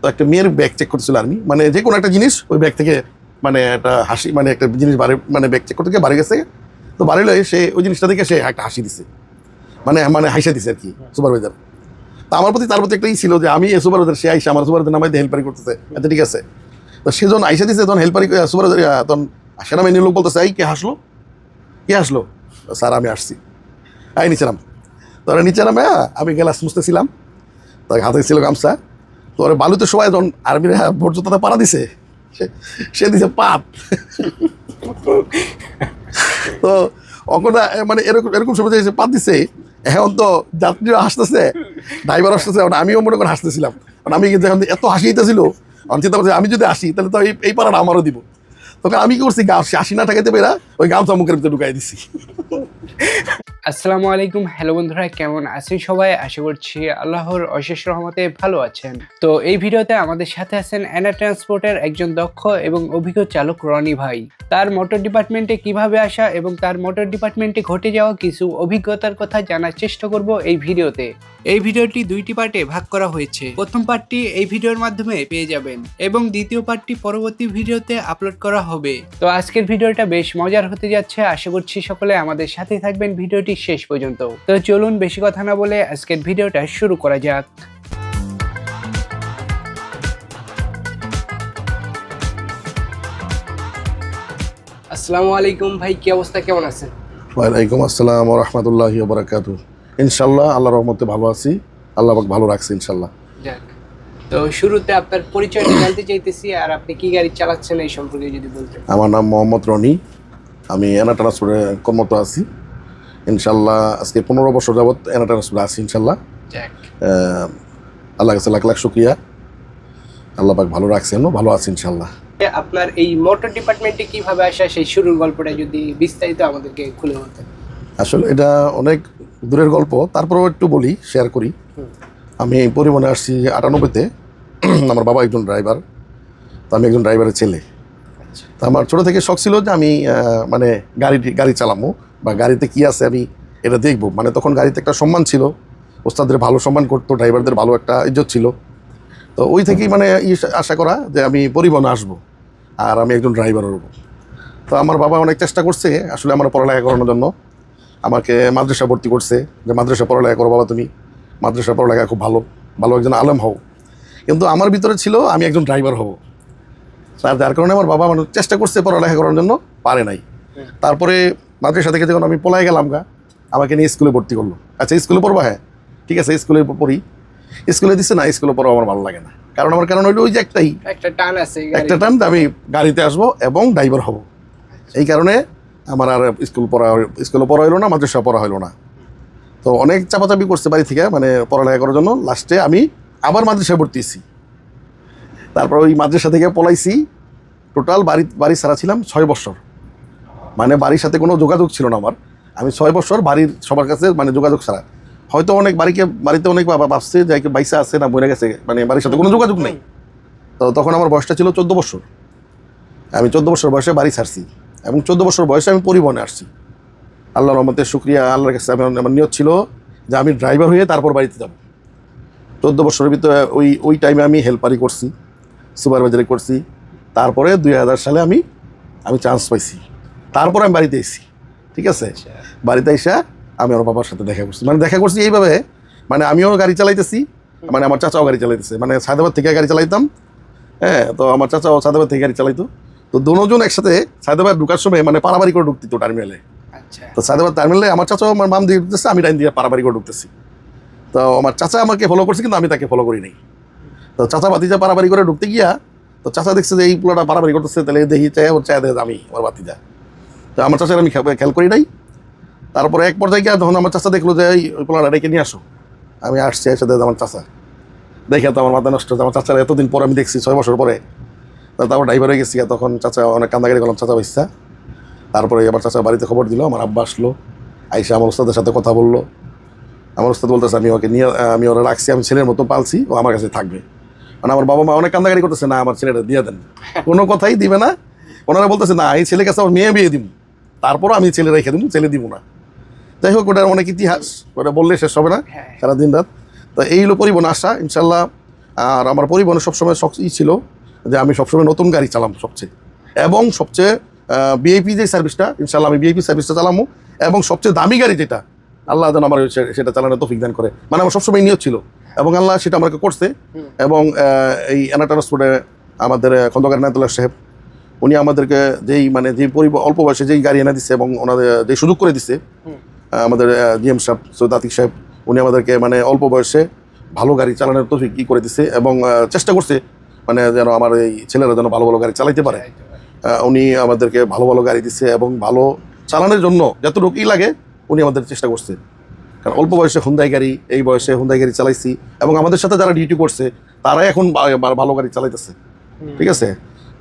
তো একটা মেয়ের ব্যাগ চেক করতেছিল আর্মি মানে যে কোনো একটা জিনিস, ওই ব্যাগ থেকে মানে একটা হাসি মানে একটা জিনিস বাড়ি মানে ব্যাগ চেক করতে গিয়ে বাড়ি গেছে। তো বাড়ি লয়ে সে, ওই জিনিসটা দেখে সে একটা হাসি দিছে। মানে মানে হাসি দিছে আর কি সুপারভাইজার তা আমার প্রতি, তার প্রতি একটাই ছিল যে আমি সুপারভাইজার সে আইসা আমার সুপারভাইজার নামাইতে হেল্পারি করতেছে। আচ্ছা ঠিক আছে। তো সে যখন আইসা দিছে, তখন হেল্পারি সুপারভাইজার তখন সেনাবাহিনীর লোক বলতেছে, এই, কে হাসলো? কে আসলো স্যার, আমি আসছি আই নিচে নাম। তোরা নিচে আমি গেলাস মুছতেছিলাম। তো হাতে ছিল গামছা। তো বালুতে সবাই যখন আর্মির ভোট জোতাতে পাড়া দিছে, সে- দিছে পাপ। তো অখন মানে এরকম এরকম সময় যে পাত দিছে, এখন তো যাত্রীরা হাসতেছে ড্রাইভার হাসতেছে আমিও মনে করে হাসতেছিলাম। কারণ আমি কিন্তু এখন এত হাসি দিতেছিল, আমি চিন্তা করছি আমি যদি আসি, তাহলে তো এই এই পাড়াটা আমারও দিব। তখন আমি কি করছি গা হাসি না ঠাকাইতে পেরা ওই গামছা মুখের ভিতরে ঢুকাই দিছি। আসসালামু আলাইকুম। হ্যালো বন্ধুরা, কেমন আছেন সবাই? আশা করছি আল্লাহর অশেষ রহমতে ভালো আছেন। তো এই ভিডিওতে আমাদের সাথে আছেন অ্যানা ট্রান্সপোর্টের একজন দক্ষ এবং অভিজ্ঞ চালক রনি ভাই। তার মোটর ডিপার্টমেন্টে কীভাবে আসা এবং তার মোটর ডিপার্টমেন্টে ঘটে যাওয়া কিছু অভিজ্ঞতার কথা জানার চেষ্টা করব এই ভিডিওতে। এই ভিডিওটি দুইটি পার্টে ভাগ করা হয়েছে। প্রথম পার্টটি এই ভিডিওর মাধ্যমে পেয়ে যাবেন এবং দ্বিতীয় পার্টটি পরবর্তী ভিডিওতে আপলোড করা হবে। তো আজকের ভিডিওটা বেশ মজার হতে যাচ্ছে। আশা করছি সকলে আমাদের সাথে থাকবেন ভিডিওটি শেষ পর্যন্ত। তো চলুন বেশি কথা না বলে আজকের ভিডিওটা শুরু করা যাক। আসসালামু আলাইকুম ভাই কি অবস্থা? কেমন আছেন? ওয়ালাইকুম আসসালাম রহমতুল্লাহি বারাকাত ইনশাল্লাহ আল্লাহ রহমতে ভালো আছি আল্লাহ পাক ভালো রাখছে ইনশাল্লাহ যাক তো শুরুতে আপনার পরিচয়টা জানতে চাইতেছি আর আপনি কি গাড়ি চালাচ্ছেন এই সম্পর্কে যদি বলতেন। আমার নাম মোহাম্মদ রনি আমি এনা ট্রান্সপোর্টে কর্মরত আছি। ইনশাল্লাহ আজকে পনেরো বছর যাবৎ ট্রান্সপোর্টে আছি ইনশাল্লাহ। আল্লাহ কাছে লাখ লাখ শুক্রিয়া। আল্লাহ পাক ভালো রাখছেন ভালো আছি ইনশাল্লাহ। আপনার এই মোটর ডিপার্টমেন্টে কীভাবে আসা সেই শুরুর গল্পটা যদি বিস্তারিত আমাদেরকে খুলে বলতেন। আসলে এটা অনেক দূরের গল্প তারপরেও একটু বলি শেয়ার করি। আমি পরিবহনে আসছি আটানব্বইতে। আমার বাবা একজন ড্রাইভার তো আমি একজন ড্রাইভারের ছেলে। আচ্ছা। তো আমার ছোটো থেকে শখ ছিল যে আমি মানে গাড়ি গাড়ি চালামো। বা গাড়িতে কি আছে আমি এটা দেখব। মানে তখন গাড়িতে একটা সম্মান ছিল ওস্তাদের ভালো সম্মান করতো, ড্রাইভারদের ভালো একটা ইজ্জত ছিল। তো ওই থেকেই মানে আশা করা যে আমি পরিবহনে আসব আর আমি একজন ড্রাইভার হব। তো আমার বাবা অনেক চেষ্টা করছে, আসলে আমার পড়ালেখা করানোর জন্য। আমাকে মাদ্রাসা ভর্তি করছে, যে মাদ্রাসা পড়ালেখা করো বাবা তুমি মাদ্রাসা পড়ালেখা খুব ভালো ভালো একজন আলম হও। কিন্তু আমার ভিতরে ছিল, আমি একজন ড্রাইভার হব। তার যার কারণে আমার বাবা মানে চেষ্টা করছে পড়ালেখা করার জন্য, পারে নাই। তারপরে মাদ্রাসা থেকে যখন আমি পলাই গেলাম গা আমাকে নিয়ে স্কুলে ভর্তি করল। আচ্ছা স্কুলে পড়বা হ্যাঁ? ঠিক আছে স্কুলে পড়ি। স্কুলে দিচ্ছে না স্কুলে পড়া আমার ভালো লাগে না। কারণ আমার কারণ হইল ওই যে একটাই। একটা টান আছে একটা টাইম আমি গাড়িতে আসব এবং ড্রাইভার হব। এই কারণে আমার আর স্কুল পড়া স্কুলে পড়া হইল না মাদ্রাসা পড়া হইল না। তো অনেক চাপাচাপি করছে বাড়ি থেকে মানে পড়ালেখা করার জন্য। লাস্টে আমি আবার মাদ্রাসায় ভর্তি হয়েছি। তারপর ওই মাদ্রাসা থেকে পলাইছি। টোটাল বাড়ি বাড়ি সারা ছিলাম ছয় বছর। মানে বাড়ির সাথে কোনো যোগাযোগ ছিল না আমার। আমি ছয় বছর বাড়ির সবার কাছে মানে যোগাযোগ ছাড়া। হয়তো অনেক বাড়িকে, বাড়িতে অনেক বাবা ভাবছে যে বাইসা আছে না বইরে গেছে মানে বাড়ির সাথে কোনো যোগাযোগ নেই। তো তখন আমার বয়সটা ছিল চোদ্দ বছর। আমি চোদ্দ বছর বয়সে বাড়ি ছাড়ছি এবং চোদ্দ বছর বয়সে আমি পরিবহনে আসছি। আল্লাহ রহমতের শুক্রিয়া, আল্লাহর কাছে আমার আমার নিয়ত ছিল যে আমি ড্রাইভার হয়ে তারপর বাড়িতে যাব। চোদ্দ বছরের ভিতরে ওই ওই টাইমে আমি হেল্পারি করছি, সুপারভাইজারি করছি। তারপরে দুই হাজার সালে আমি আমি চান্স পাইছি। তারপর আমি বাড়িতে এসেছি ঠিক আছে? বাড়িতে এসে আমি আমার বাবার সাথে দেখা করছি। মানে দেখা করছি এইভাবে মানে আমিও গাড়ি চালাইতেছি মানে আমার চাচাও গাড়ি চালাইতেছে। মানে সায়দাবাদ থেকে গাড়ি চালাইতাম হ্যাঁ তো আমার চাচাও সায়দাবাদ থেকে গাড়ি চালাইতো। তো দুজন একসাথে সায়দাবাদ ঢুকার সময় মানে পারাবাড়ি করে ঢুকতি তো টার্মিনালে আচ্ছা। তো সায়দাবাদ টার্মিনালে আমার চাচাও আমার মাম দিয়ে ঢুকতেছে আমি টাইম দিয়ে পারাবাড়ি করে ঢুকতেছি। তো আমার চাচা আমাকে ফলো করছে কিন্তু আমি তাকে ফলো করি নাই। তো চাচা বাতিজা পারাবাড়ি করে ঢুকতে গিয়া তো চাচা দেখছে যে এই পুরোটা পারাবাড়ি করতেছে তাহলে দেখি চাই ওর চায় দেখে আমি আমার বাতিজা তো আমার চাচার আমি খেয়াল করি নাই। তারপরে এক পর্যায়ে গিয়ে তখন আমার চাচা দেখল যে এই ওই পোলাটা ডেকে নিয়ে আসো। আমি আসছি এসে দেখে আমার চাচা। দেখে তো আমার মাথা নষ্ট আমার চাচার এতদিন পর আমি দেখছি ছয় বছর পরে। তারপর ড্রাইভার হয়ে গেছি তখন চাচা অনেক কান্দাকারি করলাম চাচা বাইসা তারপরে আমার চাচা বাড়িতে খবর দিল আমার আব্বা আসলো। আইসা আমার ওস্তাদের সাথে কথা বলল। আমার ওস্তাদ বলতেছে আমি ওকে নিয়ে আমি ওরা রাখছি আমি ছেলের মতো পালছি ও আমার কাছে থাকবে। মানে আমার বাবা মা অনেক কান্দাকারি করতেছে না আমার ছেলেটা দিয়ে দেন। কোনো কথাই দিবে না। ওনারা বলতেছে না এই ছেলের কাছে আমার মেয়ে বিয়ে দিব। তারপরও আমি ছেলে রেখে দেবো ছেলে দিব না। যাই হোক ওটার অনেক ইতিহাস ওটা বললে শেষ হবে না হ্যাঁ। সারা দিন রাত। তো এই হলো পরিবহন আশা ইনশাল্লাহ আর আমার পরিবহনে সবসময় শখ ই ছিল যে আমি সবসময় নতুন গাড়ি চালাম সবচেয়ে। এবং সবচেয়ে বিআইপি যে সার্ভিসটা ইনশাল্লাহ আমি বিআইপি সার্ভিসটা চালামো। এবং সবচেয়ে দামি গাড়ি যেটা আল্লাহ যেন আমার সেটা চালানোর তৌফিক দান করে। মানে আমার সবসময় নিয়ত ছিল। এবং আল্লাহ সেটা আমাকে করছে। এবং এই অ্যানা ট্রান্সপোর্টে আমাদের খন্দকার নায়তুল্লাহ সাহেব উনি আমাদেরকে যেই মানে যেই পরিব অল্প বয়সে যেই গাড়ি এনে দিচ্ছে এবং ওনাদের যে সুযোগ করে দিচ্ছে আমাদের জিএম সাহেব সৈয়দ আতিক সাহেব উনি আমাদেরকে মানে অল্প বয়সে ভালো গাড়ি চালানোর তৌফিক ই করে দিচ্ছে এবং চেষ্টা করছে মানে যেন আমার এই ছেলেরা যেন ভালো ভালো গাড়ি চালাইতে পারে। উনি আমাদেরকে ভালো ভালো গাড়ি দিচ্ছে এবং ভালো চালানোর জন্য যতটুকু ই লাগে উনি আমাদের চেষ্টা করছে। কারণ অল্প বয়সে হুন্দাই গাড়ি এই বয়সে হুন্দাই গাড়ি চালাইছি এবং আমাদের সাথে যারা ডিউটি করছে তারাই এখন ভালো গাড়ি চালাইতেছে। ঠিক আছে?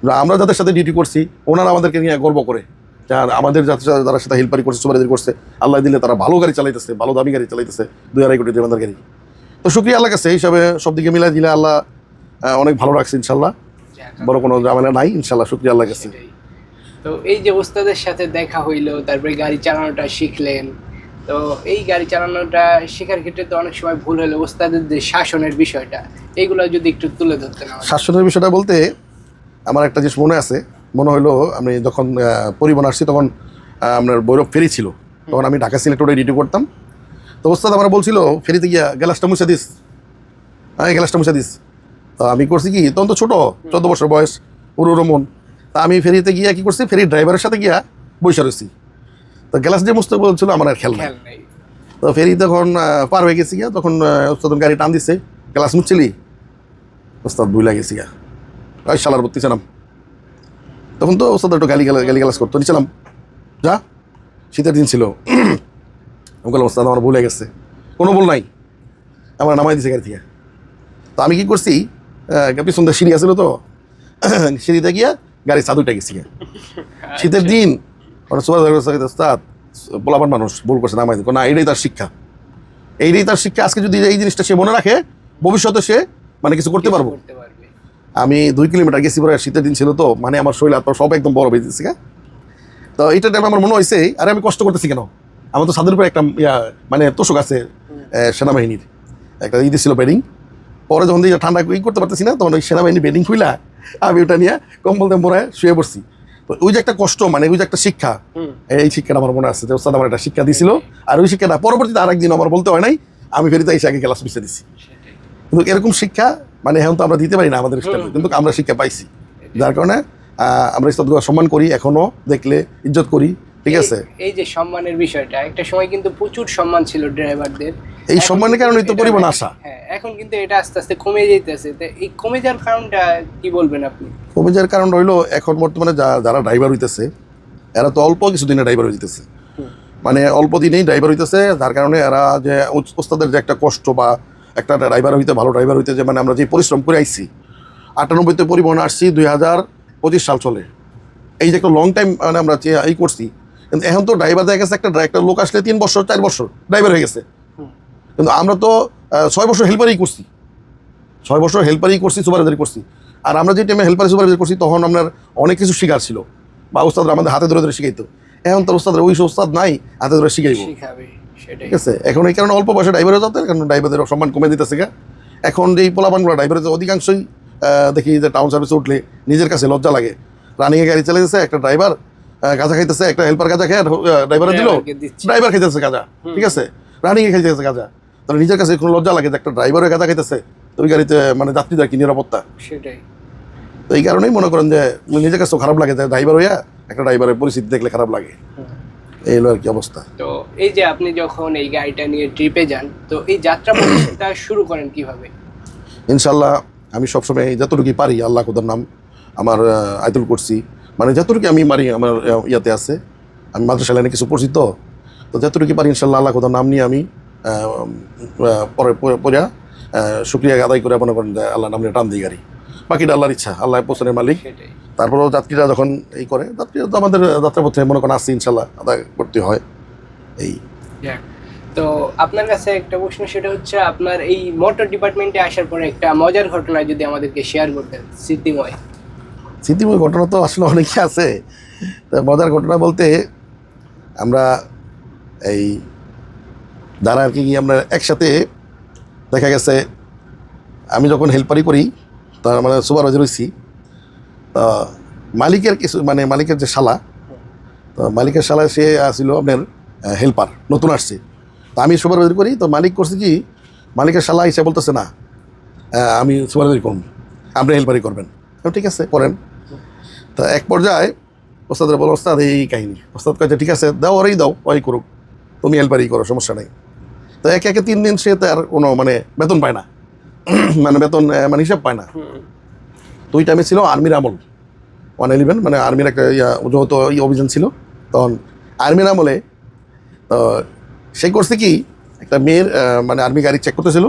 আমরা যাদের সাথে ডিউটি করছি ওনারা আমাদেরকে নিয়ে গর্ব করে। যার আমাদের যাদের সাথে- যারা সাথে হেল্পারি করছে সুপারভাইজারি করছে আল্লাহ দিলে তারা ভালো গাড়ি চালাইতেছে ভালো দামি গাড়ি চালাইতেছে দুই আড়াই কোটি টাকার গাড়ি। তো শুক্রিয়া আল্লাহ কাছে এই হিসাবে সব দিকে মিলাই দিলে আল্লাহ অনেক ভালো রাখছে ইনশাল্লাহ। বড় কোনো ঝামেলা নাই ইনশাল্লাহ শুক্রিয়া আল্লাহ কাছে। তো এই যে ওস্তাদের সাথে দেখা হইল তারপরে গাড়ি চালানোটা শিখলেন। তো এই গাড়ি চালানোটা শেখার ক্ষেত্রে তো অনেক সময় ভুল হলো ওস্তাদের যে শাসনের বিষয়টা এইগুলো যদি একটু তুলে ধরতে। শাসনের বিষয়টা বলতে আমার একটা জিনিস মনে আছে মনে হলো আমি যখন পরিবহন আসছি তখন আপনার ভৈরব ফেরি ছিল। তখন আমি ঢাকা সিলেক্ট রোডে ডিউটি করতাম। তো ওস্তাদ আমার বলছিল ফেরিতে গিয়া গ্যালাসটা মুছে দিস। হ্যাঁ গ্যালাসটা মুছে দিস। তো আমি করছি কি তখন তো ছোটো চোদ্দ বছর বয়স উরু রমন তা আমি ফেরিতে গিয়া কি করছি ফেরির ড্রাইভারের সাথে গিয়া বসে রয়েছি তো গ্যালাস যে মুছতে বলছিল আমার আর খেয়াল নাই। তো ফেরি তখন পার হয়ে গেছি গিয়া তখন ওস্তাদ গাড়ি টান দিচ্ছে গ্লাস মুচ্ছিলি ওস্তাদ বুইলা গেছি গিয়া। ওই শালার ভর্তি ছিলাম তখন তো ওস্তাদ একটু গালি গালা গালি গালাস করতো। নিছিলাম যা। শীতের দিন ছিল। আমি বললাম ওস্তাদ আমার ভুলে গেছে। কোনো ভুল নাই। আমার নামাই দিছে গাড়ি থেকে। তো আমি কি করছি? পিছন দিয়ে সিঁড়ি আছিল তো। সিঁড়িতে গিয়া গাড়ি চাদুটা গেছি শীতের দিন মানে সুপার ওস্তাদ বলাবার মানুষ ভুল করছে নামাই দিন না এটাই তার শিক্ষা। এইটাই তার শিক্ষা। আজকে যদি এই জিনিসটা সে মনে রাখে ভবিষ্যতে সে মানে কিছু করতে পারবে। আমি দুই কিলোমিটার গেছি পরে শীতের দিন ছিল তো মানে আমার শরীর হাত সব একদম বড় হয়ে দিচ্ছে তো এইটা টাইমে আমার মনে হয়েছে আরে আমি কষ্ট করতেছি কেন? আমার তো ছাদের উপরে একটা ইয়া মানে তোষক আছে সেনাবাহিনীর। একটা ই ছিল বেডিং পরে যখন দিয়ে ঠান্ডা ই করতে পারতেছি না তখন ওই সেনাবাহিনী বেডিং খুইলা আমি ওটা নিয়ে কম্বল দিয়ে মোড়ায় শুয়ে পড়ছি। তো ওই যে একটা কষ্ট মানে ওই যে একটা শিক্ষা এই শিক্ষাটা আমার মনে আছে যে ওস্তাদ আমার একটা শিক্ষা দিছিল আর ওই শিক্ষাটা পরবর্তীতে আরেকদিন আমার বলতে হয় নাই আমি ফেরিতে এসে আগে ক্লাস মিশে দিছি। কিন্তু এরকম শিক্ষা মানে এখন তো আমরা দিতে পারি না আমাদের কিন্তু আমরা শিক্ষা পাইছি। যার কারণে আমরা ইস্তাদগুলো সম্মান করি এখনও দেখলে ইজ্জত করি ঠিক আছে? এই- যে সম্মানের বিষয়টা একটা সময় কিন্তু প্রচুর সম্মান ছিল ড্রাইভারদের। এই সম্মানের কারণে তো পরিবহন নাই। আসা হ্যাঁ এখন কিন্তু এটা আস্তে আস্তে কমে যেতেছে তো এই কমে যাওয়ার কারণটা কি বলবেন আপনি? কমে যাওয়ার কারণ রইল এখন বর্তমানে যারা ড্রাইভার হইতেছে এরা তো অল্প কিছু দিনে ড্রাইভার হইতেছে মানে অল্প দিনেই ড্রাইভার হইতেছে যার কারণে এরা যে ওস্তাদের যে একটা কষ্ট বা একটা ড্রাইভার হইতে, ভালো ড্রাইভার হইতে যে মানে আমরা যে পরিশ্রম করে আইছি, আটানব্বইতে পরিবহন আসছি দুই হাজার পঁচিশ সাল চলে। এই যে একটা লং টাইম মানে আমরা যে এই করছি, কিন্তু এখন তো ড্রাইভার দেখা গেছে একটা একটা লোক আসলে তিন বছর, চার বছর ড্রাইভার হয়ে গেছে। কিন্তু আমরা তো ছয় বছর হেল্পারই করছি। ছয় বছর হেল্পারই করছি সুপারভাইজারি করছি। আর আমরা যে টাইমে হেল্পারি সুপারভাইজারি করছি, তখন আপনার অনেক কিছু শিকার ছিল। বা উস্তাদরা আমাদের হাতে ধরে ধরে শিখাইতো। এখন তো উস্তাদের ওই সব উস্তাদ নাই, হাতে ধরে শিখাইবো। ঠিক আছে এখন এই কারণে অল্প বয়সে ড্রাইভারে যাতে কারণ ড্রাইভারদের সম্মান কমে দিতেছে গা। এখন যেই পোলাপানগুলো ড্রাইভারের অধিকাংশই দেখি যে টাউন সার্ভিসে উঠলে নিজের কাছে লজ্জা লাগে। রানিংয়ে গাড়ি চালাইতেছে একটা ড্রাইভার গাঁজা খাইতেছে একটা হেল্পার গাঁজা খেয়ে ড্রাইভারে দিল। ড্রাইভার খাইতেছে গাঁজা ঠিক আছে? রানিংয়ে খাইতেছে গাঁজা। তাহলে নিজের কাছে কোনো লজ্জা লাগে যে একটা ড্রাইভারে গাঁজা খাইতেছে তো ওই গাড়িতে মানে যাত্রীদের কি নিরাপত্তা? সেটাই। তো এই কারণেই মনে করেন যে নিজের কাছে খারাপ লাগে যে ড্রাইভার হইয়া একটা ড্রাইভারের পরিস্থিতি দেখলে খারাপ লাগে। এই হলো আর কি অবস্থা। তো এই যে আপনি যখন এই গাড়িটা নিয়ে ট্রিপে যান তো এই যাত্রা পথটা শুরু করেন কীভাবে? ইনশাল্লাহ আমি সবসময় যতটুকু পারি আল্লাহ খুদার নাম আমার আয়তুল করছি মানে যতটুকু আমি মারি আমার ইয়াতে আছে। আমি মাদ্রাসা লাইনে কিছু পড়ছি তো তো যতটুকু পারি ইনশাল্লাহ আল্লাহ খুদার নাম নিয়ে আমি পরে পরে- পরে শুক্রিয়া আদায় করে মনে করেন আল্লাহ নাম নিয়ে টান দিই গাড়ি। বাকিটা আল্লাহর ইচ্ছা আল্লাহ পোষণের মালিক। তারপরেও যাত্রীরা যখন এই করে যাত্রীরা তো আমাদের যাত্রাপথে মনে করেন আসছে ইনশাল্লাহ আদায় করতে হয়। এই। তো আপনার কাছে একটা প্রশ্ন সেটা হচ্ছে আপনার এই মোটর ডিপার্টমেন্টে আসার পরে একটা মজার ঘটনা যদি আমাদেরকে শেয়ার করতেন স্মৃতিময়। স্মৃতিময় ঘটনা তো আসলে অনেকই আছে। তা মজার ঘটনা বলতে আমরা এই যারা আর কি আমরা একসাথে দেখা গেছে আমি যখন হেল্পারি করি তা মানে সুপারভাইজার হয়েছি মালিকের কিছু মানে মালিকের যে শালা, তো মালিকের শালা সে আসছিল আপনার হেল্পার নতুন আসছে। তা আমি সুপারভাইজার করি, তো মালিক করছে কি, মালিকের শালা হিসেবে বলতেছে, না আমি সুপারভাইজার করুন আপনি হেল্পারি করবেন। ঠিক আছে, করেন। তা এক পর্যায়ে ওস্তাদের বলো, ওস্তাদ, এই কাহিনী। ওস্তাদ কাছে ঠিক আছে, দাও, ওরাই দাও ওই করুক। তুমি হেল্পারি করো, সমস্যা নেই। তো একে একে তিন দিন সে তার কোনো মানে বেতন পায় না। মানে বেতন মানে হিসাব পায় না। তো ওই টাইমে ছিল আর্মির আমল ওয়ান ইলেভেন মানে আর্মির একটা ইয়া যৌথ ই অভিযান ছিল তখন আর্মির আমলে তো সে করছে কি একটা মেয়ের মানে আর্মি গাড়ি চেক করতেছিল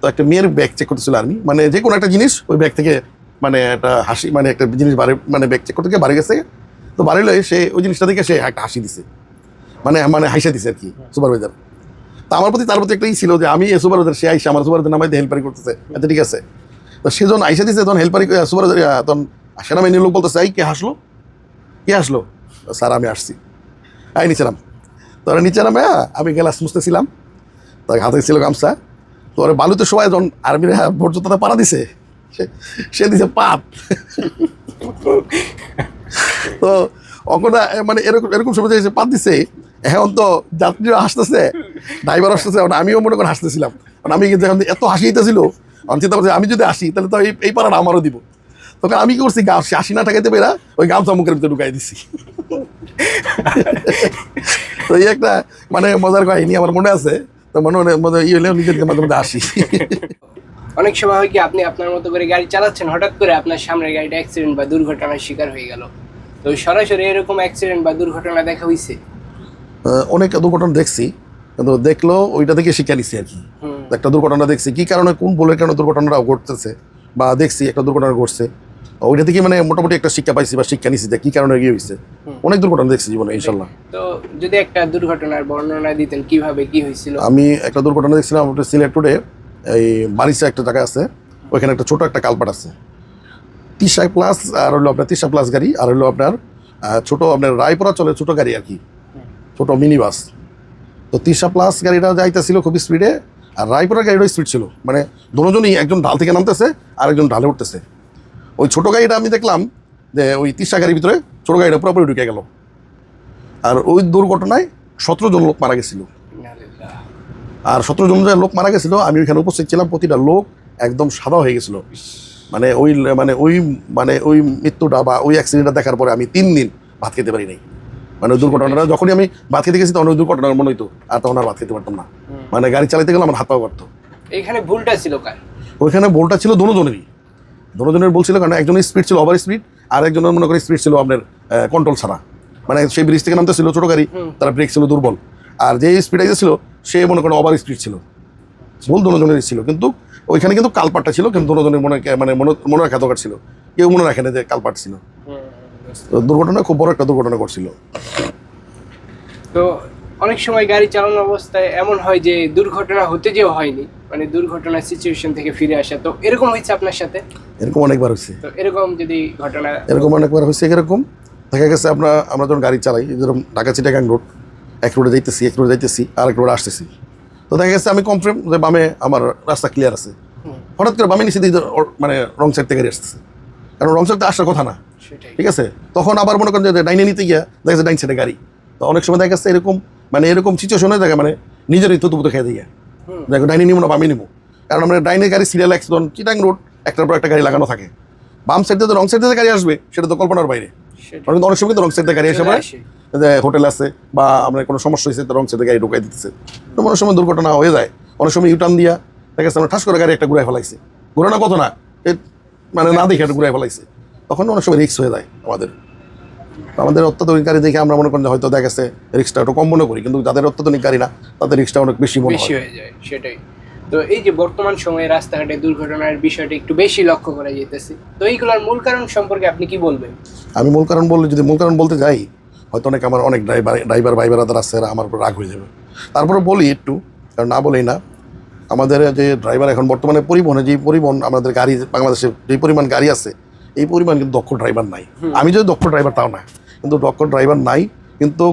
তো একটা মেয়ের ব্যাগ চেক করতেছিল আর্মি মানে যে কোনো একটা জিনিস ওই ব্যাগ থেকে মানে একটা হাসি মানে একটা জিনিস বাড়ি মানে ব্যাগ চেক করতে গিয়ে বাড়ি গেছে। তো বাড়ি লয়ে সে ওই জিনিসটা দেখে সে একটা হাসি দিছে। মানে মানে হাসি দিছে আর কি সুপারভাইজার আমার প্রতি তার প্রতি একটাই ছিল যে আমি সুপারভাইজার, সে আইসা আমার সুপারভাইজার নামাই হেল্পারি করতেছে। আচ্ছা ঠিক আছে। তো সে যখন আইসা দিছে, তখন হেল্পারি সুপারভাইজার তখন সেনাবাহিনীর লোক বলতেছে, এই, কে হাসলো? কে আসলো স্যার, আমি আসছি। আই নিচে নাম। তো ওরা নিচে নামে আমি গ্লাস মুছতেছিলাম। তার হাতে ছিল গামছা। তো ওরা বালুতে সবাই যখন আর্মির ভোট তাতে পাড়া দিছে, সে- দিছে পাত। তো অকটা মানে এরকম এরকম যে পাত দিছে, এখন তো যাত্রীরা হাসতেছে। ড্রাইভার আসতেছে এখন আমিও মনে করে হাসতেছিলাম। কারণ আমি যখন এত হাসি দিতেছিল আমি চিন্তা করছি আমি যদি আসি তাহলে তো এই এই পাড়াটা আমারও দিব। তখন আমি কি করছি গা হাসি না ঠাকাইতে পেরা ওই গামছা মুখের ভিতরে ঢুকাই দিছি। তো এই একটা মানে মজার কাহিনী আমার মনে আছে তো মনে মনে মনে ইয়ে হলেও নিজের মাঝে মধ্যে আসি অনেক সময় হয় কি আপনি আপনার মতো করে গাড়ি চালাচ্ছেন হঠাৎ করে আপনার সামনের গাড়িটা অ্যাক্সিডেন্ট বা দুর্ঘটনার শিকার হয়ে গেল। তো সরাসরি এরকম অ্যাক্সিডেন্ট বা দুর্ঘটনা দেখা হইছে? আহ, অনেক দুর্ঘটনা দেখছি। কিন্তু দেখল ওইটা থেকে শিক্ষা নিছি আর কি। একটা দুর্ঘটনা দেখছি কি কারণে কোন বলের কারণে দুর্ঘটনাটা ঘটতেছে? বা দেখছি একটা দুর্ঘটনা ঘটছে। ওইটা থেকে মানে মোটামুটি একটা শিক্ষা পাইছি বা শিক্ষা নিচ্ছি যে কি কারণে গিয়ে হয়েছে অনেক দুর্ঘটনা দেখছি জীবনে ইনশাল্লাহ। তো যদি একটা দুর্ঘটনার বর্ণনা দিতেন কীভাবে কি হয়েছিল আমি একটা দুর্ঘটনা দেখছিলাম ওটা সিলেট রোডে এই বারিশা একটা জায়গা আছে ওইখানে একটা ছোট একটা কালপাট আছে। তিশা প্লাস আর হলো আপনার তিশা প্লাস গাড়ি আর হলো আপনার ছোট আপনার রায়পুরা চলে ছোট গাড়ি আর কি। ছোট মিনি বাস তো তিশা প্লাস গাড়িটা যাইতেছিল খুব স্পিডে আর রায়পুরা গাড়িটা স্পিড ছিল। মানে দুজনই একজন ঢাল থেকে নামতেছে, আর একজন ঢালে উঠতেছে। ওই ছোটো গাড়িটা আমি দেখলাম যে ওই তিশা গাড়ির ভিতরে ছোট গাড়িটা পুরোপুরি ঢুকে গেল। আর ওই দুর্ঘটনায় সতেরো জন লোক মারা গেছিল। আর সতেরো জন লোক মারা গেছিল, আমি ওইখানে উপস্থিত ছিলাম, প্রতিটা লোক একদম সাদা হয়ে গেছিল। মানে ওই মানে ওই মানে ওই মৃত্যুটা বা ওই অ্যাক্সিডেন্টটা দেখার পরে আমি তিন দিন ভাত খেতে পারি নাই। মানে ওই দুর্ঘটনাটা যখনই আমি ভাত খেতে গেছি তখন ওই দুর্ঘটনার মনে হইতো আর তখন আর ভাত খেতে পারতাম না। মানে গাড়ি চালাতে গেলে আমার হাত পাও করতো এখানে ভুলটা ছিল কার? ওইখানে বোলটা ছিল দুজনেরই দুজনের বলছিল কারণ একজনের স্পিড ছিল ওভার স্পিড আর একজনের মনে করি স্পিড ছিল আপনার কন্ট্রোল ছাড়া। মানে সেই ব্রিজ থেকে নামতে ছিল ছোটো গাড়ি তার ব্রেক ছিল দুর্বল। আর যে স্পিড ছিল সে মনে করেন ওভার স্পিড ছিল। ভুল দুজনেরই ছিল কিন্তু ওইখানে কিন্তু কালপাটটা ছিল কিন্তু দুজনের মনে মানে মনে মনে রাখা দরকার ছিল। কেউ মনে রাখে না যে কালপাট ছিল। তো দুর্ঘটনা খুব বড় একটা দুর্ঘটনা ঘটছিল। তো অনেক সময় গাড়ি চালানো অবস্থায় এমন হয় যে দুর্ঘটনা হতে যেও হয়নি মানে দুর্ঘটনার সিচুয়েশন থেকে ফিরে আসা। তো এরকম হয়েছে আপনার সাথে? এরকম অনেকবার হয়েছে। তো এরকম যদি ঘটনা এরকম অনেকবার হয়েছে এরকম। দেখা গেছে আমরা আমরা যখন গাড়ি চালাই যেরকম ঢাকা চিটাগাং রোড এক রোডে যাইতেছি এক রোডে যাইতেছি আর এক রোডে আসতেছি। তো দেখা গেছে আমি কনফার্ম যে বামে আমার রাস্তা ক্লিয়ার আছে। হঠাৎ করে বামে নিচে দিয়ে মানে রং সাইড থেকে গাড়ি আসতেছে। কারণ রং সাইডে আসার কথা না। ঠিক আছে? তখন আবার মনে করেন যে ডাইনে নিতে গিয়া দেখা যাচ্ছে ডাইন সাইডে গাড়ি। তো অনেক সময় দেখা যাচ্ছে এরকম মানে এরকম সিচুয়েশনে দেখা মানে নিজেরই তুতুপুতো খেয়ে দিয়ে। দেখো ডাইনে নিবো না বামে নিবো কারণ আমরা ডাইনে গাড়ি সিরিয়াল একশন চিটাং রোড একটার পর একটা গাড়ি লাগানো থাকে। বাম সাইড দিয়ে রং সাইড গাড়ি আসবে সেটা তো কল্পনার বাইরে। কিন্তু অনেক সময় কিন্তু রং সাইডে গাড়ি এসে পড়ে। যে হোটেল আছে বা আমরা কোনো সমস্যা হয়েছে তো রং সাইডে গাড়ি ঢুকাই দিতেছে। তো অনেক সময় দুর্ঘটনা হয়ে যায়। অনেক সময় ইউটার্ন দিয়া দেখা যাচ্ছে আমরা ঠাস করে গাড়ি একটা ঘুরাই ফেলাইছে। ঘুরানো কত না? মানে না দেখে ঘুরাই ফেলাইছে। তখন অনেক সময় রিক্স হয়ে যায় আমাদের। আমাদের অত্যাধুনিক গাড়ি দেখে আমরা মনে করি যে হয়তো দেখা গেছে রিক্সটা একটু কম মনে করি কিন্তু যাদের অত্যাধুনিক গাড়ি না তাদের রিক্সটা অনেক বেশি মনে বেশি হয়। যায় সেটাই। তো এই যে বর্তমান সময়ে রাস্তাঘাটে দুর্ঘটনার বিষয়টা একটু বেশি লক্ষ্য করা যেতেছে তো এইগুলোর মূল কারণ সম্পর্কে আপনি কি বলবেন? আমি মূল কারণ বললে যদি মূল কারণ বলতে যাই হয়তো অনেক আমার অনেক ড্রাইভার ড্রাইভার ভাই বেড়াদার আছে আমার উপর রাগ হয়ে যাবে। তারপরে বলি একটু কারণ না বলেই না আমাদের যে ড্রাইভার এখন বর্তমানে পরিবহনে যে পরিবহন আমাদের গাড়ি বাংলাদেশে যে পরিমাণ গাড়ি আছে এই পরিমাণ কিন্তু দক্ষ ড্রাইভার নাই। আমি যদি দক্ষ ড্রাইভার তাও না কিন্তু দক্ষ ড্রাইভার নাই কিন্তু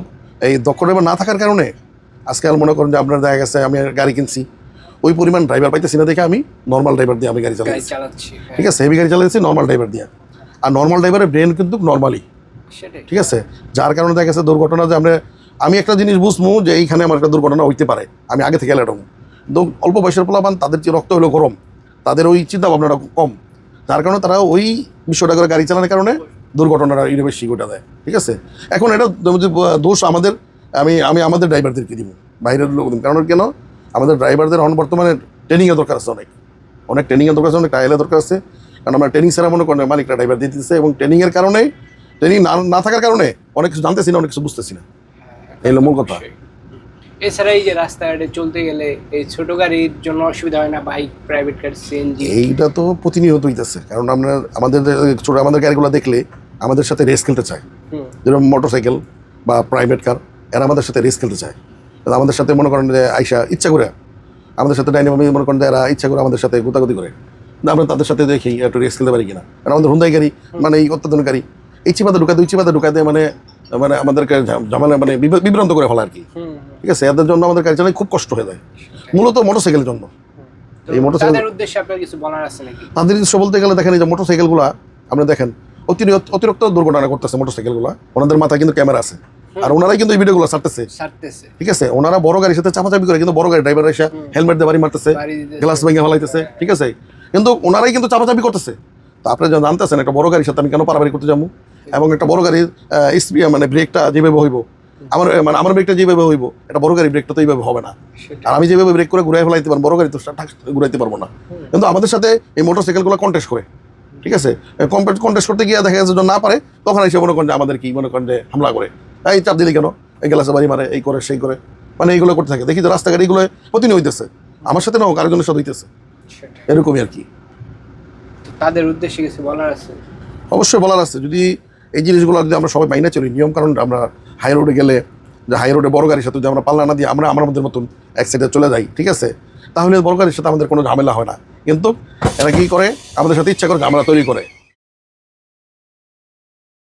এই দক্ষ ড্রাইভার না থাকার কারণে আজকাল মনে করেন যে আপনার দেখা গেছে আমি গাড়ি কিনছি ওই পরিমাণ ড্রাইভার পাইতেছি না দেখে আমি নর্মাল ড্রাইভার দিয়ে আমি গাড়ি চালাচ্ছি। হ্যাঁ, ঠিক আছে হেভি গাড়ি চালাচ্ছি নর্মাল ড্রাইভার দিয়ে। আর নর্মাল ড্রাইভারের ব্রেন কিন্তু নর্মালি ঠিক আছে যার কারণে দেখা গেছে দুর্ঘটনা যে আমরা আমি একটা জিনিস বুঝব যে এইখানে আমার একটা দুর্ঘটনা হইতে পারে আমি আগে থেকে অ্যালার্ট হব। কিন্তু অল্প বয়সের পোলাপান, তাদের যে রক্ত হলো গরম। তাদের ওই চিন্তা ভাবনাটা কম। যার কারণে তারা ওই বিষয়টা করে গাড়ি চালানোর কারণে দুর্ঘটনাটা এটা বেশি দেয়। ঠিক আছে? এখন এটা দোষ আমাদের, আমি আমি আমাদের ড্রাইভারদেরকে দিব, বাইরের লোক। কারণ কেন? আমাদের ড্রাইভারদের এখন বর্তমানে ট্রেনিংয়ের দরকার আছে অনেক। অনেক ট্রেনিংয়ের দরকার আছে, অনেক টাইলের দরকার আছে। কারণ আমরা ট্রেনিং ছাড়া মনে করেন মালিকটা ড্রাইভার দিয়ে দিতেছে এবং ট্রেনিংয়ের কারণে ট্রেনিং না না থাকার কারণে অনেক কিছু জানতেছি না, অনেক কিছু বুঝতেছি না। এই হলো মূল কথা। এছাড়া এই যে রাস্তাঘাটে চলতে গেলে এই ছোট গাড়ির জন্য অসুবিধা হয় না বাইক প্রাইভেট কার সিএনজি এইটা তো প্রতিনিয়ত হইতেছে কারণ আমরা আমাদের ছোট আমাদের গাড়িগুলো দেখলে আমাদের সাথে রেস খেলতে চায়। যেরকম মোটর সাইকেল বা প্রাইভেট কার এরা আমাদের সাথে রেস খেলতে চায়। আমাদের সাথে মনে করেন যে আইসা ইচ্ছা করে আমাদের সাথে ডাইনামি মনে করেন এরা ইচ্ছা করে আমাদের সাথে গোতাগুতি করে। না আমরা তাদের সাথে দেখি একটু রেস খেলতে পারি কিনা। কারণ আমাদের হুন্দাই গাড়ি মানে এই অত্যাধুনিক গাড়ি এই চিপাতে ঢুকাতে ওই চিপাতে ঢুকাতে মানে মানে আমাদেরকে ঝামেলা মানে বিভ্রান্ত করে ফেলা আর কি। ঠিক আছে এদের জন্য আমাদের গাড়ি চালায় খুব কষ্ট হয়ে যায়। মূলত মোটর সাইকেলের জন্য এই মোটরসাইকেল- তাদের উদ্দেশ্যে আপনার কিছু বলার আছে নাকি? তাদের উদ্দেশ্য বলতে গেলে দেখেন এই যে মোটর সাইকেলগুলো আপনি দেখেন অতিরিক্ত অতিরিক্ত দুর্ঘটনা করতেছে মোটর সাইকেলগুলো ওনাদের মাথায় কিন্তু ক্যামেরা আছে। আর ওনারাই কিন্তু এই ভিডিওগুলো ছাড়তেছে। ছাড়তেছে। ঠিক আছে ওনারা বড় গাড়ির সাথে চাপাচাপি করে কিন্তু বড় গাড়ি ড্রাইভার এসে হেলমেট দিয়ে বাড়ি মারতেছে গ্লাস ভেঙে ফেলাইতেছে। ঠিক আছে কিন্তু ওনারাই কিন্তু চাপাচাপি করতেছে। তো আপনি যখন জানতেছেন একটা বড় গাড়ির সাথে আমি কেন পারাবাড়ি করতে যাব? এবং একটা বড় গাড়ির স্পি মানে ব্রেকটা যেভাবে হইব আমার মানে আমার ব্রেকটা যেভাবে হইব একটা বড় গাড়ি ব্রেকটা তো এইভাবে হবে না। আর আমি যেভাবে ব্রেক করে ঘুরাই ফেলাইতে পারব বড় গাড়ি তো ঘুরাইতে পারব না। কিন্তু আমাদের সাথে এই মোটর সাইকেলগুলো কন্টেস্ট করে ঠিক আছে? কম্পেট কন্টেস্ট করতে গিয়ে দেখা যাচ্ছে যখন না পারে তখন এসে মনে করেন যে আমাদের কি মনে করেন যে হামলা করে। এই চাপ দিলি কেন? এই গ্লাসে বাড়ি মারে এই করে সেই করে। মানে এইগুলো করতে থাকে। দেখি তো রাস্তাঘাট এইগুলো প্রতিদিন হইতেছে। আমার সাথে না হোক আরেকজনের সাথে হইতেছে। এরকমই আর কি। তাদের উদ্দেশ্যে কিছু বলার আছে? অবশ্যই বলার আছে। যদি এই জিনিসগুলো যদি আমরা সবাই মাইনে চলি নিয়ম কারণ আমরা হাই রোডে গেলে যে হাই রোডে বড় গাড়ির সাথে যদি আমরা পাল্লা না দিয়ে আমরা আমার মধ্যে মতন এক সাইডে চলে যাই, ঠিক আছে? তাহলে বড় গাড়ির সাথে আমাদের কোনো ঝামেলা হয় না। কিন্তু এরা কী করে? আমাদের সাথে ইচ্ছা করে ঝামেলা তৈরি করে।